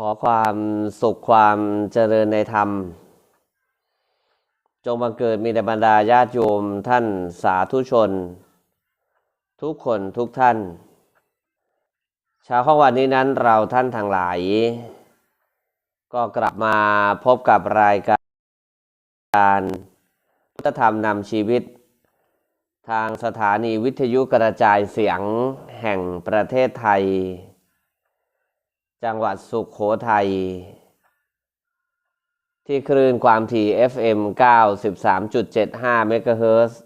ขอความสุขความเจริญในธรรม จงบังเกิดมีแด่บรรดาญาติโยมท่านสาธุชน ทุกคนทุกท่าน เช้าของวันนี้นั้นเราท่านทั้งหลาย ก็กลับมาพบกับรายการพุทธธรรมนำชีวิต ทางสถานีวิทยุกระจายเสียงแห่งประเทศไทย จังหวัดสุขโขทัย ที่คลื่นความถี่ FM 93.75 เมกะเฮิรตซ์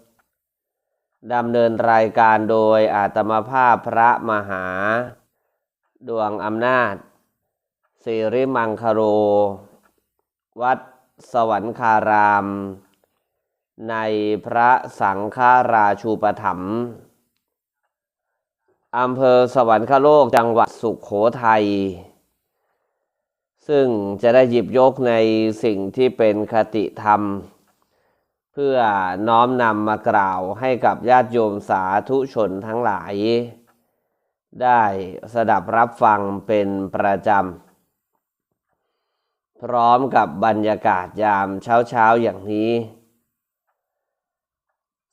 ดำเนินรายการโดยอาตมาภาพพระมหา ดวงอำนาจสิริมังคโร วัดสวรรคาราม ในพระสังฆราชูปถัมภ์อำเภอสวรรคโลกจังหวัดสุขโขทัย ซึ่งจะได้หยิบยกในสิ่งที่เป็นคติธรรม เพื่อน้อมนำมากล่าวให้กับญาติโยมสาธุชนทั้งหลาย ได้สดับรับฟังเป็นประจำ พร้อมกับบรรยากาศยามเช้าๆอย่างนี้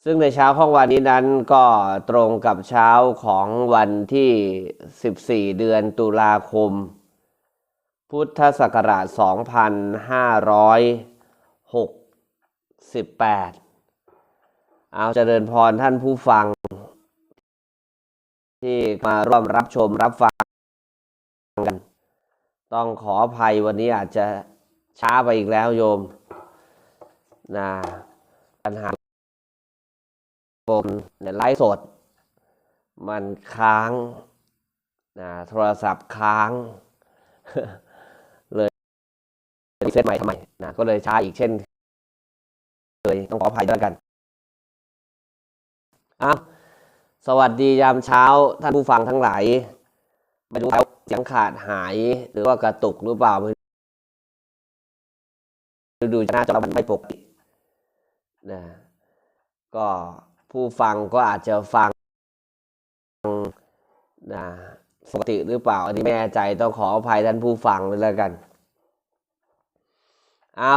ซึ่งในเช้าของวันนี้นั้นก็ตรงกับเช้าของวันที่ 14 เดือนตุลาคม พุทธศักราช 2568 เอาเจริญพรท่านผู้ฟัง ที่มาร่วมรับชมรับฟังกัน ต้องขออภัยวันนี้อาจจะช้าไปอีกแล้วโยมนะปัญหาบนในไลฟ์สด มันค้างนะโทรศัพท์ค้าง รีเซ็ตใหม่ทำไมนะก็เลยช้าอีกเช่นเคยต้องขออภัยด้วยกันอ้าวสวัสดียามเช้าท่านผู้ฟังทั้งหลายไม่รู้แล้วเสียงขาดหายหรือว่ากระตุกหรือเปล่าไม่รู้ดูหน้าจอมันไม่ปกตินะก็ผู้ฟังก็อาจจะฟังนะปกติหรือเปล่าอันนี้ไม่แน่ใจต้องขออภัยท่านผู้ฟังเลยแล้วกัน เอา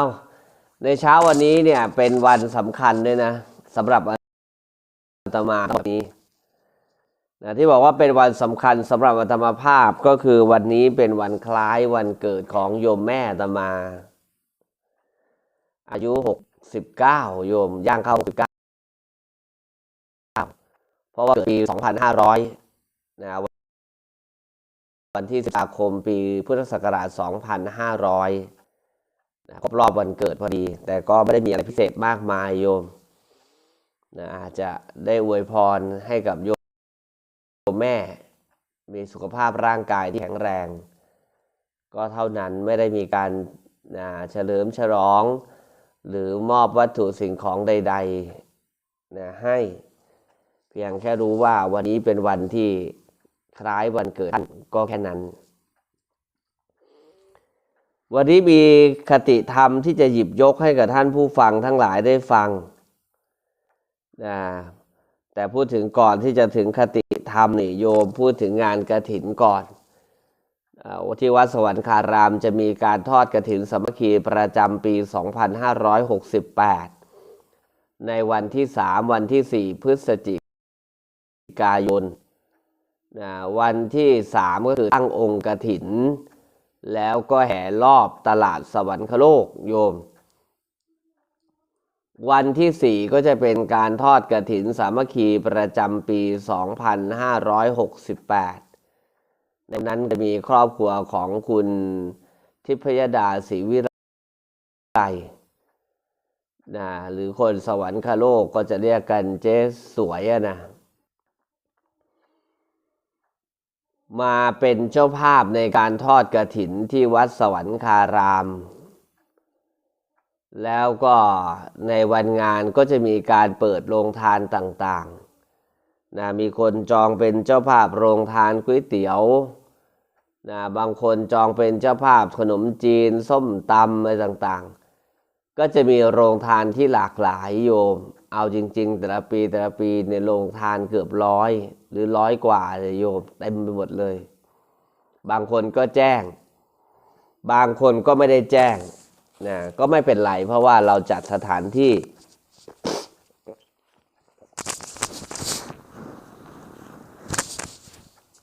ในเช้าวันนี้เนี่ยเป็นวันสำคัญด้วยนะสำหรับอาตมาวันนี้นะที่บอกว่าเป็นวันสำคัญสำหรับอาตมาภาพก็คือวันนี้เป็นวันคล้ายวันเกิดของโยมแม่อาตมา อายุหกสิบเก้าโยมย่างเข้าสิบเก้าเพราะว่าเกิดปีสองพันห้าร้อยนะวันที่สิบาคมปีพุทธศักราชสองพันห้าร้อย ครบรอบวันเกิดพอดี แต่ก็ไม่ได้มีอะไรพิเศษมากมายโยมนะอาจจะได้อวยพรให้กับโยมแม่ มีสุขภาพร่างกายที่แข็งแรง ก็เท่านั้นไม่ได้มีการนะเฉลิมฉลอง หรือมอบวัตถุสิ่งของใดๆนะให้เพียงแค่รู้ว่าวันนี้เป็นวันที่คล้ายวันเกิดก็แค่นั้น วันนี้มีคติธรรมที่จะหยิบยกให้กับท่านผู้ฟังทั้งหลายได้ฟังนะแต่พูดถึงก่อนที่จะถึงคติธรรมนี่โยมพูดถึงงานกระถินก่อนอที่วัดสวรรคารามจะมีการทอดกระถินสมัคคีประจำปี 2568 ในวันที่ 3 วันที่ 4 พฤศจิกายนนะวันที่ 3 ก็คือตั้งองค์กระถิน แล้วก็แห่รอบตลาดสวรรคโลกโยม วันที่ 4 ก็จะเป็นการทอดกระถินสามัคคีประจำปี 2568 ในนั้นจะมีครอบครัวของคุณทิพยดาศรีวิไลนะหรือคนสวรรคโลกก็จะเรียกกันเจ๊สวยนะ มาเป็นเจ้าภาพในการทอดกระถินที่วัดสวรรคาราม แล้วก็ในวันงานก็จะมีการเปิดโรงทานต่างๆนะมีคนจองเป็นเจ้าภาพโรงทานก๋วยเตี๋ยวนะบางคนจองเป็นเจ้าภาพขนมจีน ส้มตำอะไรต่างๆ ก็จะมีโรงทานที่หลากหลายโยม เอาจริง ๆ แต่ละปีแต่ละปีในโรงทานเกือบร้อย หรือร้อยกว่าเลยโยมเต็มไปหมดเลย บางคนก็แจ้ง บางคนก็ไม่ได้แจ้งนะก็ไม่เป็นไรเพราะว่าเราจัดสถานที่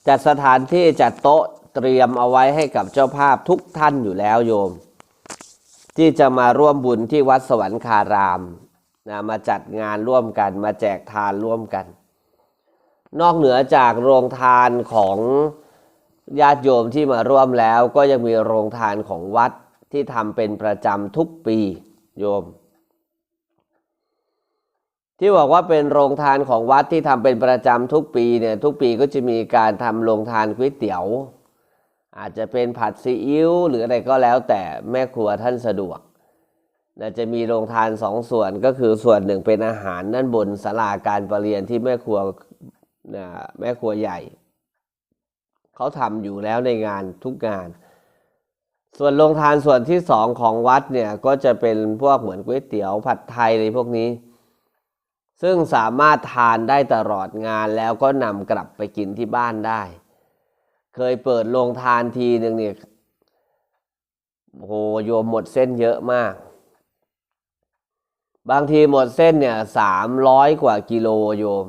จัดสถานที่จัดโต๊ะเตรียมเอาไว้ให้กับเจ้าภาพทุกท่านอยู่แล้วโยม ที่จะมาร่วมบุญที่วัดสวรรคารามนะมาจัดงานร่วมกันมาแจกทานร่วมกัน นอกเหนือจากโรงทานของญาติโยมที่มาร่วมแล้ว ก็ยังมีโรงทานของวัดที่ทำเป็นประจำทุกปีโยม ที่บอกว่าเป็นโรงทานของวัดที่ทำเป็นประจำทุกปีเนี่ยทุกปีก็จะมีการทำโรงทานก๋วยเตี๋ยว อาจจะเป็นผัดซีอิ๊วหรืออะไรก็แล้วแต่แม่ครัวท่านสะดวกนะจะมีโรงทานสองส่วนก็คือส่วนหนึ่งเป็นอาหารด้านบนศาลาการประเรียนที่แม่ครัวนะแม่ครัวใหญ่ เขาทำอยู่แล้วในงานทุกงาน ส่วนโรงทานส่วนที่สองของวัดเนี่ยก็จะเป็นพวกเหมือนก๋วยเตี๋ยวผัดไทยอะไรพวกนี้ ซึ่งสามารถทานได้ตลอดงานแล้วก็นำกลับไปกินที่บ้านได้ เคยเปิดโรงทานทีหนึ่งเนี่ยโอ้โหโยมหมดเส้นเยอะมาก บางทีหมดเส้นเนี่ยสามร้อยกว่ากิโลโยม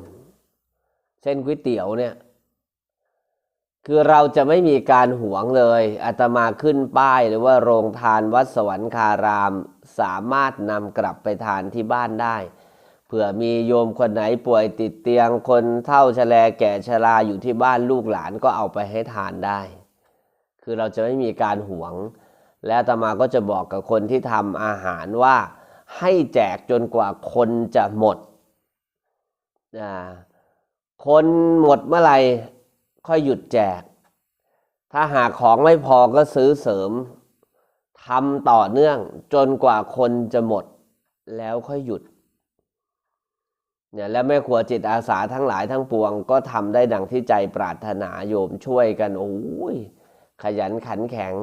เส้นก๋วยเตี๋ยวเนี่ย คือเราจะไม่มีการหวงเลยอาตมาขึ้นป้ายหรือว่าโรงทานวัดสวรรคาราม สามารถนำกลับไปทานที่บ้านได้ เผื่อมีโยมคนไหนป่วยติดเตียงคนเฒ่าชราแก่ชราอยู่ที่บ้านลูกหลานก็เอาไปให้ทานได้ คือเราจะไม่มีการหวง และตมาก็จะบอกกับคนที่ทำอาหารว่า ให้แจกจนกว่าคนจะหมดอ่าคนหมดเมื่อไหร่ค่อยหยุดแจก ถ้าหากของไม่พอก็ซื้อเสริมทำต่อเนื่องจนกว่าคนจะหมด แล้วค่อยหยุด เนี่ยและแม่ครัวจิตอาสาทั้งหลายทั้งปวง ก็ทำได้ดังที่ใจปรารถนาโยมช่วยกันโอ้ยขยันขันแข็ง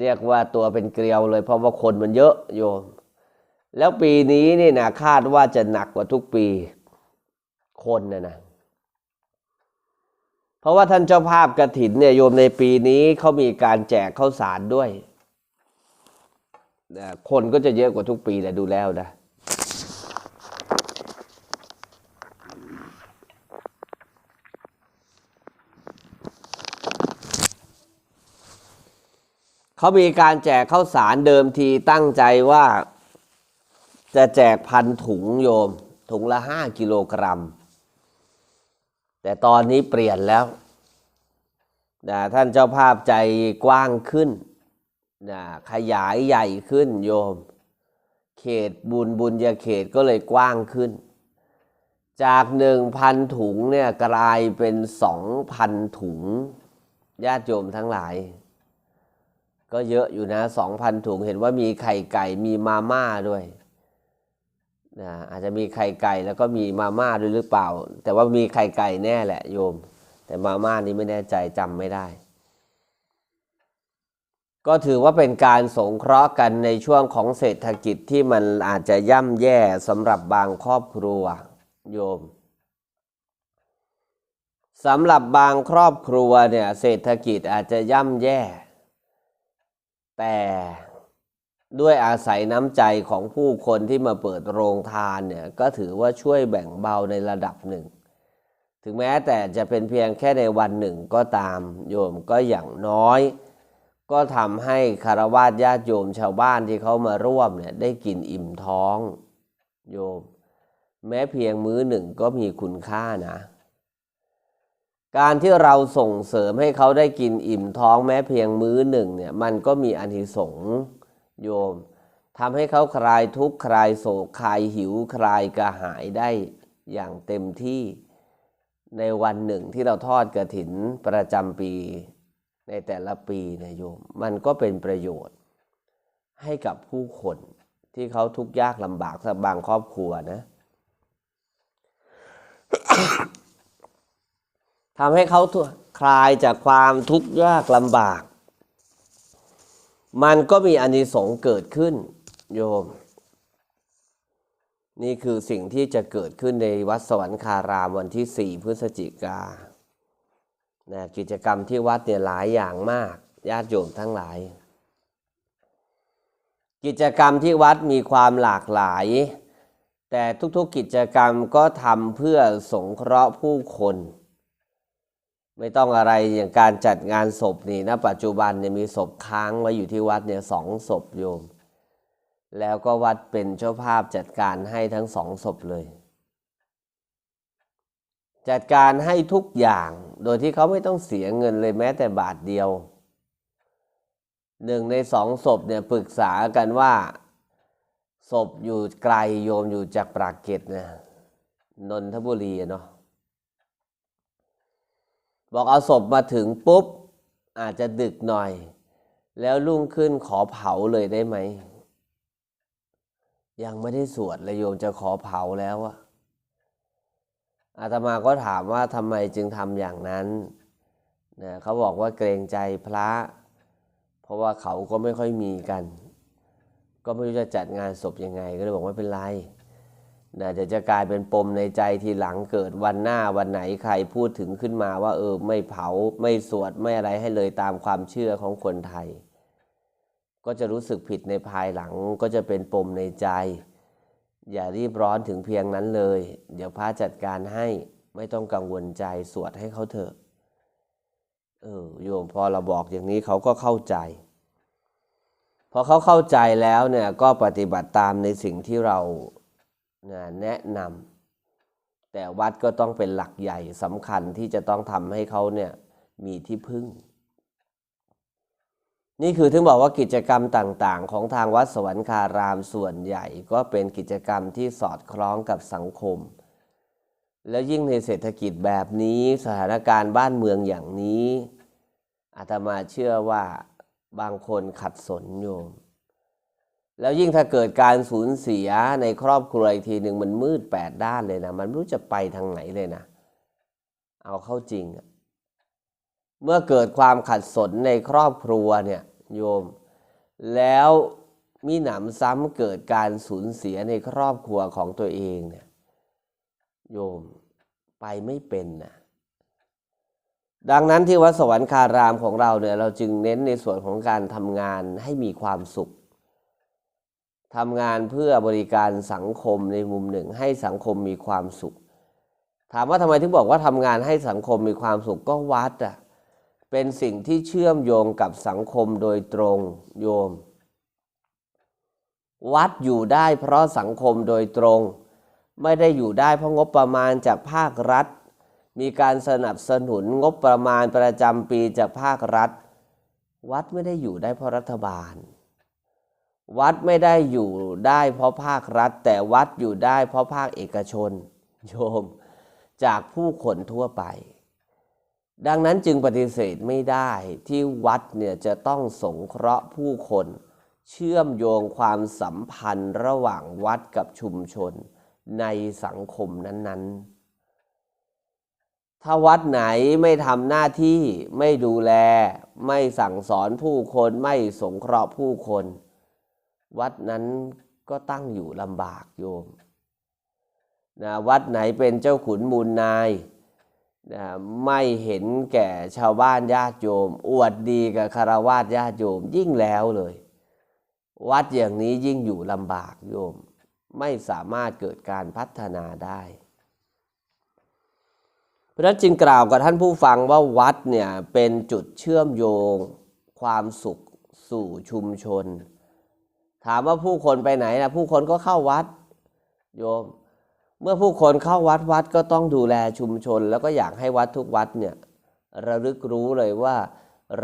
เรียกว่าตัวเป็นเกลียวเลยเพราะว่าคนมันเยอะโยม แล้วปีนี้นี่นะคาดว่าจะหนักกว่าทุกปีคนนะนะเพราะว่าท่านเจ้าภาพกระถินเนี่ยโยมในปีนี้เขามีการแจกข้าวสารด้วยนะคนก็จะเยอะกว่าทุกปีแหละดูแล้วนะ เขามีการแจกข้าวสารเดิมทีตั้งใจว่า จะแจกพันถุงโยม ถุงละห้ากิโลกรัม แต่ตอนนี้เปลี่ยนแล้วนะท่านเจ้าภาพใจกว้างขึ้นนะขยายใหญ่ขึ้นโยม เขตบุญบุญญาเขตก็เลยกว้างขึ้น จากหนึ่งพันถุงเนี่ยกลายเป็นสองพันถุงญาติโยมทั้งหลาย ก็เยอะอยู่นะสองพันถุงเห็นว่ามีไข่ไก่มีมาม่าด้วยนะอาจจะมีไข่ไก่แล้วก็มีมาม่าด้วยหรือเปล่า แต่ว่ามีไข่ไก่แน่แหละโยม แต่มาม่านี้ไม่แน่ใจจำไม่ได้ ก็ถือว่าเป็นการสงเคราะห์กันในช่วงของเศรษฐกิจที่มันอาจจะย่ำแย่สำหรับบางครอบครัวโยมสำหรับบางครอบครัวเนี่ยเศรษฐกิจอาจจะย่ำแย่ แต่ด้วยอาศัยน้ำใจของผู้คนที่มาเปิดโรงทานเนี่ยก็ถือว่าช่วยแบ่งเบาในระดับหนึ่ง ถึงแม้แต่จะเป็นเพียงแค่ในวันหนึ่งก็ตามโยมก็อย่างน้อย ก็ทำให้คารวะญาติโยมชาวบ้านที่เขามาร่วมเนี่ยได้กินอิ่มท้องโยม แม้เพียงมื้อหนึ่งก็มีคุณค่านะ การที่เราส่งเสริมให้เขาได้กินอิ่มท้องแม้เพียงมื้อหนึ่งเนี่ยมันก็มีอานิสงส์โยมทำให้เขาคลายทุกข์คลายโศกคลายหิวคลายกระหายได้อย่างเต็มที่ในวันหนึ่งที่เราทอดกระถินประจำปีในแต่ละปีนะโยม มันก็เป็นประโยชน์ ให้กับผู้คนที่เขาทุกข์ยากลำบากสบางครอบครัวนะ ทำให้เขาคลายจากความทุกข์ยากลำบาก มันก็มีอานิสงส์เกิดขึ้นโยม นี่คือสิ่งที่จะเกิดขึ้นในวัดสวรรคารามวันที่ 4 พฤศจิกานะกิจกรรมที่วัดเนี่ยหลายอย่างมากญาติโยมทั้งหลาย กิจกรรมที่วัดมีความหลากหลาย แต่ทุกๆกิจกรรมก็ทำเพื่อสงเคราะห์ผู้คน ไม่ต้องอะไรอย่างการจัดงานศพนี่นะปัจจุบันเนี่ยมีศพค้างไว้อยู่ที่วัดเนี่ยสองศพโยม แล้วก็วัดเป็นเจ้าภาพจัดการให้ทั้งสองศพเลย จัดการให้ทุกอย่างโดยที่เขาไม่ต้องเสียเงินเลยแม้แต่บาทเดียวหนึ่งในสองศพเนี่ยปรึกษากันว่าศพอยู่ไกลโยมอยู่จากปรากเกตนะนนทบุรีเนาะ บอกเอาศพมาถึงปุ๊บ อาจจะดึกหน่อย แล้วรุ่งขึ้นขอเผาเลยได้ไหม ยังไม่ได้สวดเลยโยมจะขอเผาแล้วอะอาตมาก็ถามว่าทำไมจึงทำอย่างนั้นนะเขาบอกว่าเกรงใจพระ เพราะว่าเขาก็ไม่ค่อยมีกัน ก็ไม่รู้จะจัดงานศพยังไง ก็เลยบอกไม่เป็นไร นะเดี๋ยวจะกลายเป็นปมในใจทีหลังเกิดวันหน้าวันไหนใครพูดถึงขึ้นมาว่า เออไม่เผาไม่สวดไม่อะไรให้เลยตามความเชื่อของคนไทย ก็จะรู้สึกผิดในภายหลังก็จะเป็นปมในใจ อย่ารีบร้อนถึงเพียงนั้นเลย เดี๋ยวพระจัดการให้ไม่ต้องกังวลใจสวดให้เขาเถอะเออโยมพอเราบอกอย่างนี้เขาก็เข้าใจพอเขาเข้าใจแล้วเนี่ยก็ปฏิบัติตามในสิ่งที่เรา แนะนำแต่วัดก็ต้องเป็นหลักใหญ่สำคัญที่จะต้องทำให้เขาเนี่ยมีที่พึ่ง นี่คือถึงบอกว่ากิจกรรมต่างๆ ของทางวัดสวรรคารามส่วนใหญ่ ก็เป็นกิจกรรมที่สอดคล้องกับสังคม แล้วยิ่งในเศรษฐกิจแบบนี้สถานการณ์บ้านเมืองอย่างนี้อาตมาเชื่อว่าบางคนขัดสนโยม แล้วยิ่งถ้าเกิดการสูญเสียในครอบครัวอีกทีหนึ่งมันมืดแปดด้านเลยนะ มันไม่รู้จะไปทางไหนเลยนะ เอาเข้าจริง เมื่อเกิดความขัดสนในครอบครัวเนี่ยโยม แล้วมีหนำซ้ำเกิดการสูญเสียในครอบครัวของตัวเองเนี่ยโยมไปไม่เป็นนะดังนั้นที่วัดสวรรคารามของเราเนี่ยเราจึงเน้นในส่วนของการทำงานให้มีความสุข ทำงานเพื่อบริการสังคมในมุมหนึ่ง ให้สังคมมีความสุข ถามว่าทำไมถึงบอกว่าทำงานให้สังคมมีความสุขก็วัดอะเป็นสิ่งที่เชื่อมโยงกับสังคมโดยตรงโยม วัดอยู่ได้เพราะสังคมโดยตรง ไม่ได้อยู่ได้เพราะงบประมาณจากภาครัฐ มีการสนับสนุนงบประมาณประจำปีจากภาครัฐ วัดไม่ได้อยู่ได้เพราะรัฐบาล วัดไม่ได้อยู่ได้เพราะภาครัฐ แต่วัดอยู่ได้เพราะภาคเอกชนโยมจากผู้คนทั่วไป ดังนั้นจึงปฏิเสธไม่ได้ที่วัดเนี่ยจะต้องสงเคราะห์ผู้คน เชื่อมโยงความสัมพันธ์ระหว่างวัดกับชุมชนในสังคมนั้น ๆ ถ้าวัดไหนไม่ทำหน้าที่ไม่ดูแล ไม่สั่งสอนผู้คนไม่สงเคราะห์ผู้คน วัดนั้นก็ตั้งอยู่ลำบากโยมนะวัดไหนเป็นเจ้าขุนมูลนายนะไม่เห็นแก่ชาวบ้านญาติโยม อวดดีกับคารวาสญาติโยมยิ่งแล้วเลย วัดอย่างนี้ยิ่งอยู่ลำบากโยม ไม่สามารถเกิดการพัฒนาได้เพราะนั้นจึงกล่าวกับท่านผู้ฟังว่าวัดเนี่ยเป็นจุดเชื่อมโยง ความสุขสู่ชุมชน ถามว่าผู้คนไปไหนนะผู้คนก็เข้าวัด โยม เมื่อผู้คนเข้าวัดวัดก็ต้องดูแลชุมชน แล้วก็อยากให้วัดทุกวัดเนี่ยระลึกรู้เลยว่า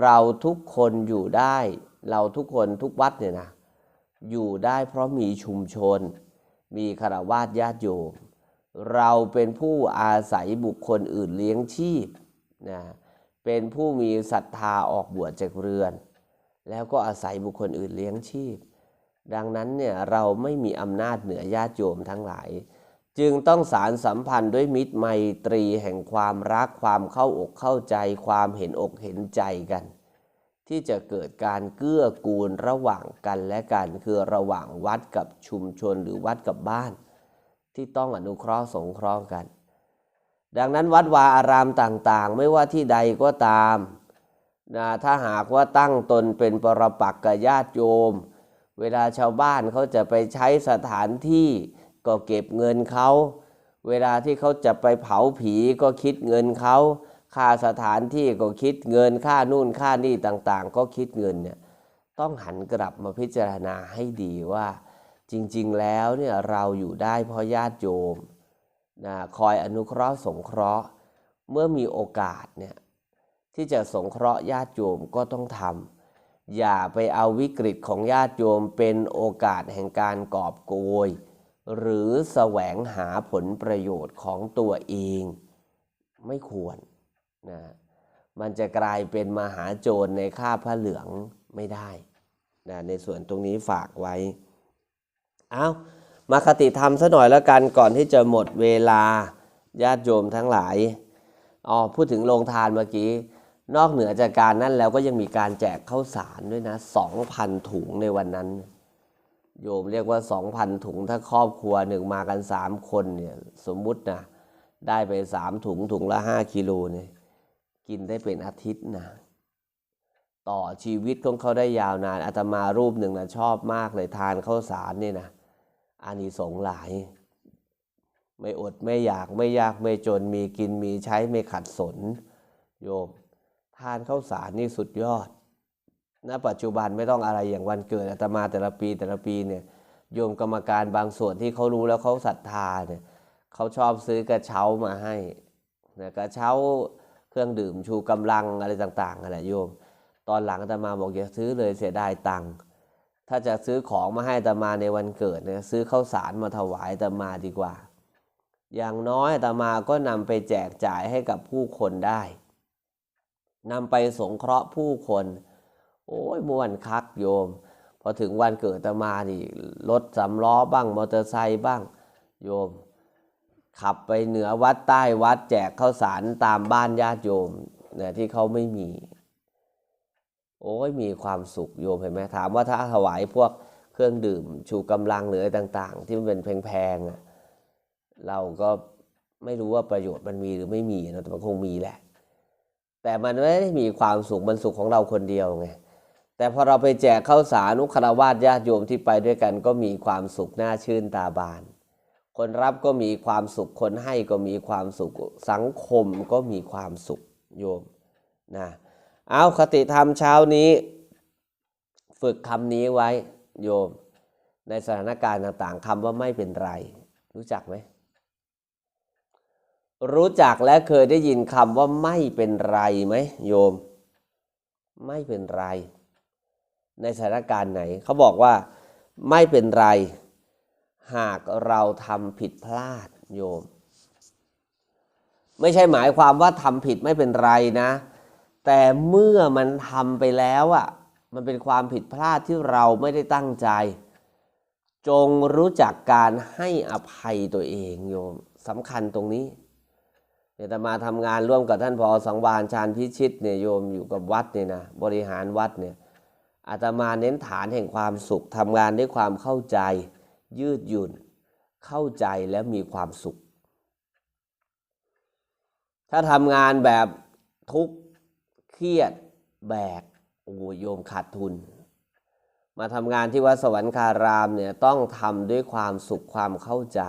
เราทุกคนอยู่ได้ เราทุกคนทุกวัดเนี่ยนะอยู่ได้เพราะมีชุมชน มีคารวาสญาติโยม เราเป็นผู้อาศัยบุคคลอื่นเลี้ยงชีพนะเป็นผู้มีศรัทธาออกบวชจากเรือน แล้วก็อาศัยบุคคลอื่นเลี้ยงชีพ ดังนั้นเนี่ยเราไม่มีอำนาจเหนือญาติโยมทั้งหลาย จึงต้องสารสัมพันธ์ด้วยมิตรไมตรีแห่งความรักความเข้าอกเข้าใจ ความเห็นอกเห็นใจกัน ที่จะเกิดการเกื้อกูลระหว่างกันและกัน คือระหว่างวัดกับชุมชนหรือวัดกับบ้าน ที่ต้องอนุเคราะห์สงเคราะห์กัน ดังนั้นวัดวาอารามต่างๆ ไม่ว่าที่ใดก็ตามนะถ้าหากว่าตั้งตนเป็นปรปักษ์กับญาติโยม เวลาชาวบ้านเขาจะไปใช้สถานที่ก็เก็บเงินเขา เวลาที่เขาจะไปเผาผีก็คิดเงินเขา ค่าสถานที่ก็คิดเงิน ค่านู่นค่านี่ต่างๆ ก็คิดเงินเนี่ย ต้องหันกลับมาพิจารณาให้ดีว่า จริงๆ แล้วเนี่ยเราอยู่ได้เพราะญาติโยมนะคอยอนุเคราะห์สงเคราะห์ เมื่อมีโอกาสเนี่ยที่จะสงเคราะห์ญาติโยมก็ต้องทำ อย่าไปเอาวิกฤตของญาติโยมเป็นโอกาสแห่งการกอบโกย หรือแสวงหาผลประโยชน์ของตัวเอง ไม่ควรนะมันจะกลายเป็นมหาโจรในค่าพระเหลืองไม่ได้นะในส่วนตรงนี้ฝากไว้ เอามาคติธรรมซะหน่อยแล้วกันก่อนที่จะหมดเวลาญาติโยมทั้งหลายอ๋อพูดถึงโรงทานเมื่อกี้ นอกเหนือจากการนั้นแล้วก็ยังมีการแจกข้าวสารด้วยนะ2,000ถุงในวันนั้น โยมเรียกว่า2,000ถุงถ้าครอบครัวหนึ่งมากัน3คนเนี่ยสมมุตินะได้ไป3ถุงถุงละ5กิโลเนี่ยกินได้เป็นอาทิตย์นะต่อชีวิตของเขาได้ยาวนานอาตมารูปหนึ่งนะชอบมากเลยทานข้าวสารเนี่ยนะอานิสงส์หลาย ไม่อดไม่อยากไม่ยากไม่จนมีกินมีใช้ไม่ขัดสน โยม ทานข้าวสารนี่สุดยอดณปัจจุบันไม่ต้องอะไรอย่างวันเกิดอาตมาแต่ละปีแต่ละปีเนี่ยโยมกรรมการบางส่วนที่เขารู้แล้วเขาศรัทธาเนี่ยเขาชอบซื้อกระเช้ามาให้นะกระเช้าเครื่องดื่มชูกำลังอะไรต่างๆอะไรโยม ตอนหลังอาตมาบอกอย่าซื้อเลยเสียดายตังค์ถ้าจะซื้อของมาให้อาตมาในวันเกิดเนี่ยซื้อข้าวสารมาถวายอาตมาดีกว่า อย่างน้อยอาตมาก็นำไปแจกจ่ายให้กับผู้คนได้ นำไปสงเคราะห์ผู้คน โอ้ยมวนคักโยม พอถึงวันเกิดตมานี่รถสำล้อบ้างมอเตอร์ไซค์บ้างโยม ขับไปเหนือวัดใต้วัดแจกข้าวสารตามบ้านญาติโยมเนี่ยที่เขาไม่มี โอ้ยมีความสุขโยมเห็นไหมถามว่าถ้าถวายพวกเครื่องดื่ม ชูกำลังหรืออะไรต่าง ๆ ที่มันเป็นแพงๆอะเราก็ไม่รู้ว่าประโยชน์มันมีหรือไม่มีนะแต่มันคงมีแหละ แต่มันไม่ได้มีความสุขมันสุขของเราคนเดียวไงแต่พอเราไปแจกข้าวสารนุคารวาสญาติโยมที่ไปด้วยกันก็มีความสุขน่าชื่นตาบาน คนรับก็มีความสุขคนให้ก็มีความสุขสังคมก็มีความสุขโยมนะเอาคติธรรมเช้านี้ ฝึกคำนี้ไว้โยม ในสถานการณ์ต่างๆคำว่าไม่เป็นไร รู้จักไหม รู้จักและเคยได้ยินคำว่าไม่เป็นไรไหมโยม ไม่เป็นไร ในสถานการณ์ไหน เขาบอกว่า ไม่เป็นไร หากเราทำผิดพลาดโยม ไม่ใช่หมายความว่าทำผิดไม่เป็นไรนะ แต่เมื่อมันทำไปแล้วอะ่ะ มันเป็นความผิดพลาดที่เราไม่ได้ตั้งใจ จงรู้จักการให้อภัยตัวเองโยมสำคัญตรงนี้ เดี๋ยวมาทำงานร่วมกับท่านพอสังวานชาญพิชิตเนี่ยโยมอยู่กับวัดเนี่ยนะบริหารวัดเนี่ยอาตมาเน้นฐานแห่งความสุขทำงานด้วยความเข้าใจ ยืดหยุ่น เข้าใจและมีความสุข ถ้าทำงานแบบทุกข์เครียดแบกโอ้โยมขาดทุน มาทำงานที่วัดสวรรคารามเนี่ยต้องทำด้วยความสุขความเข้าใจ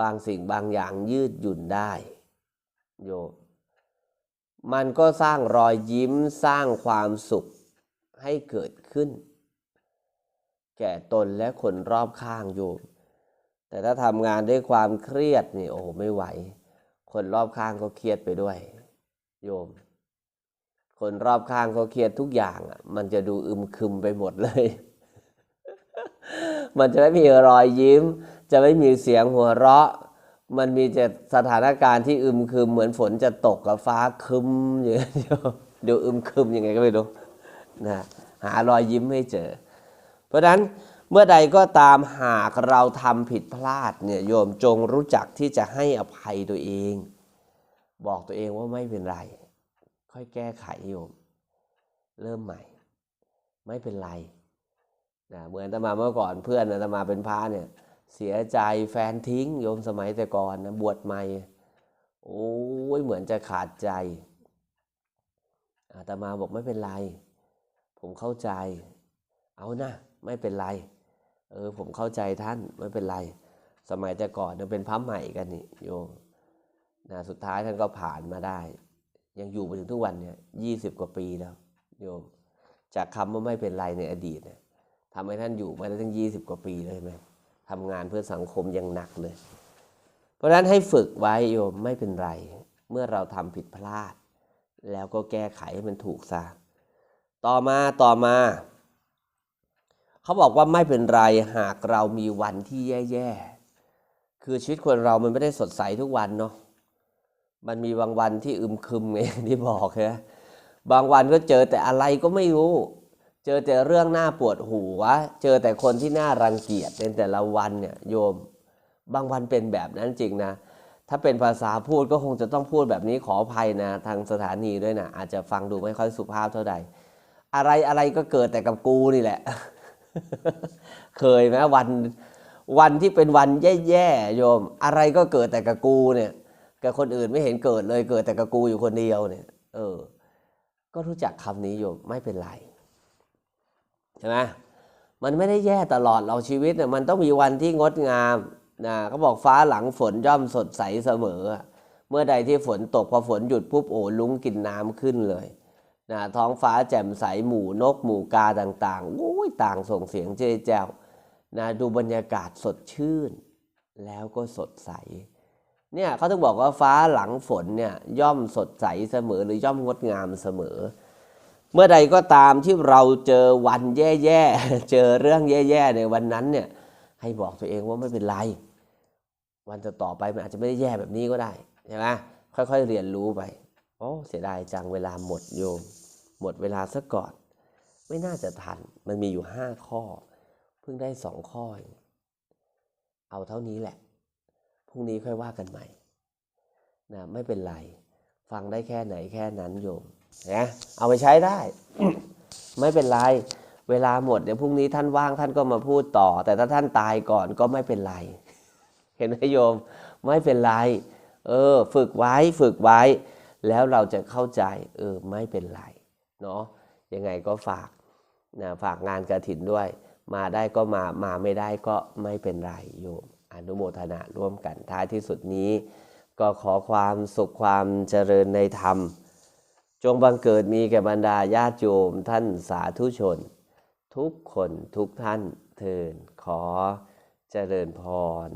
บางสิ่งบางอย่างยืดหยุ่นได้โยมมันก็สร้างรอยยิ้มสร้างความสุขให้เกิดขึ้น แก่ตนและคนรอบข้างโยม แต่ถ้าทำงานด้วยความเครียดนี่โอ้ไม่ไหว คนรอบข้างก็เครียดไปด้วย โยม คนรอบข้างก็เครียดทุกอย่างอะมันจะดูอึมครึมไปหมดเลย มันจะไม่มีรอยยิ้ม จะไม่มีเสียงหัวเราะ มันมีแต่สถานการณ์ที่อึมครึมเหมือนฝนจะตกกับฟ้าครึมอย่างเงี้ยดูอึมครึมยังไงก็ไม่รู้นะหารอยยิ้มให้เจอ เพราะฉะนั้นเมื่อใดก็ตามหากเราทำผิดพลาดเนี่ยโยมจงรู้จักที่จะให้อภัยตัวเอง บอกตัวเองว่าไม่เป็นไร ค่อยแก้ไขโยม เริ่มใหม่ ไม่เป็นไรนะเหมือนตมาเมื่อก่อนเพื่อนตมาเป็นพระเนี่ย เสียใจแฟนทิ้งโยมสมัยแต่ก่อนนะบวชใหม่ โอ้ยเหมือนจะขาดใจอาตมาบอกไม่เป็นไร ผมเข้าใจ เอานะไม่เป็นไร เออผมเข้าใจท่านไม่เป็นไร สมัยแต่ก่อนเนี่ยเป็นพระใหม่กันนี่โยมนะสุดท้ายท่านก็ผ่านมาได้ ยังอยู่มาถึงทุกวันเนี่ยยี่สิบกว่าปีแล้วโยมจากคำว่าไม่เป็นไรในอดีตเนี่ยทำให้ท่านอยู่มาได้ตั้งยี่สิบกว่าปีเลยไหม ทำงานเพื่อสังคมยังหนักเลย เพราะฉะนั้นให้ฝึกไว้โยมไม่เป็นไร เมื่อเราทำผิดพลาด แล้วก็แก้ไขให้มันถูกซะต่อมาต่อมาเขาบอกว่าไม่เป็นไรหากเรามีวันที่แย่ๆ คือชีวิตคนเรามันไม่ได้สดใสทุกวันเนาะ มันมีบางวันที่อึมครึมไงที่บอกนะบางวันก็เจอแต่อะไรก็ไม่รู้ เจอแต่เรื่องหน้าปวดหัว เจอแต่คนที่น่ารังเกียจในแต่ละวันเนี่ยโยม บางวันเป็นแบบนั้นจริงนะ ถ้าเป็นภาษาพูดก็คงจะต้องพูดแบบนี้ขออภัยนะ ทางสถานีด้วยนะ อาจจะฟังดูไม่ค่อยสุภาพเท่าใด อะไรอะไรก็เกิดแต่กับกูนี่แหละ เคยไหมวันวันที่เป็นวันแย่ๆโยม อะไรก็เกิดแต่กับกูเนี่ยกับคนอื่นไม่เห็นเกิดเลยเกิดแต่กับกูอยู่คนเดียวเนี่ย เออ ก็รู้จักคำนี้โยมไม่เป็นไร ใช่ไหมมันไม่ได้แย่ตลอดเราชีวิตเนี่ยมันต้องมีวันที่งดงามนะเขาบอกฟ้าหลังฝนย่อมสดใสเสมอ เมื่อใดที่ฝนตกพอฝนหยุดปุ๊บโอ้ลุงกินน้ำขึ้นเลยนะท้องฟ้าแจ่มใสหมู่นกหมู่กาต่างๆโอ้ยต่างส่งเสียงเจ๊แจ้วนะดูบรรยากาศสดชื่น แล้วก็สดใสเนี่ยเขาต้องบอกว่าฟ้าหลังฝนเนี่ยย่อมสดใสเสมอหรือย่อมงดงามเสมอ เมื่อใดก็ตามที่เราเจอวันแย่ๆ เจอเรื่องแย่ๆในวันนั้นเนี่ย ให้บอกตัวเองว่าไม่เป็นไร วันจะต่อไปมันอาจจะไม่ได้แย่แบบนี้ก็ได้ใช่ไหมค่อยๆเรียนรู้ไปโอ้เสียดายจังเวลาหมดโยม หมดเวลาซะก่อน ไม่น่าจะทัน มันมีอยู่ห้าข้อ เพิ่งได้สองข้อ เองเอาเท่านี้แหละ พรุ่งนี้ค่อยว่ากันใหม่นะไม่เป็นไร ฟังได้แค่ไหนแค่นั้นโยม นะเอาไปใช้ได้ ไม่เป็นไร เวลาหมดเดี๋ยวพรุ่งนี้ท่านว่างท่านก็มาพูดต่อ แต่ถ้าท่านตายก่อนก็ไม่เป็นไร เห็นไหมโยม ไม่เป็นไร เออ ฝึกไว้ฝึกไว้ แล้วเราจะเข้าใจ เออ ไม่เป็นไร เนาะยังไงก็ฝากนะฝากงานกระถินด้วย มาได้ก็มามาไม่ได้ก็ไม่เป็นไรโยม อนุโมทนาร่วมกันท้ายที่สุดนี้ ก็ขอความสุขความเจริญในธรรม จงบังเกิดมีแก่บรรดาญาติโยมท่านสาธุชน ทุกคนทุกท่านเทินขอเจริญพร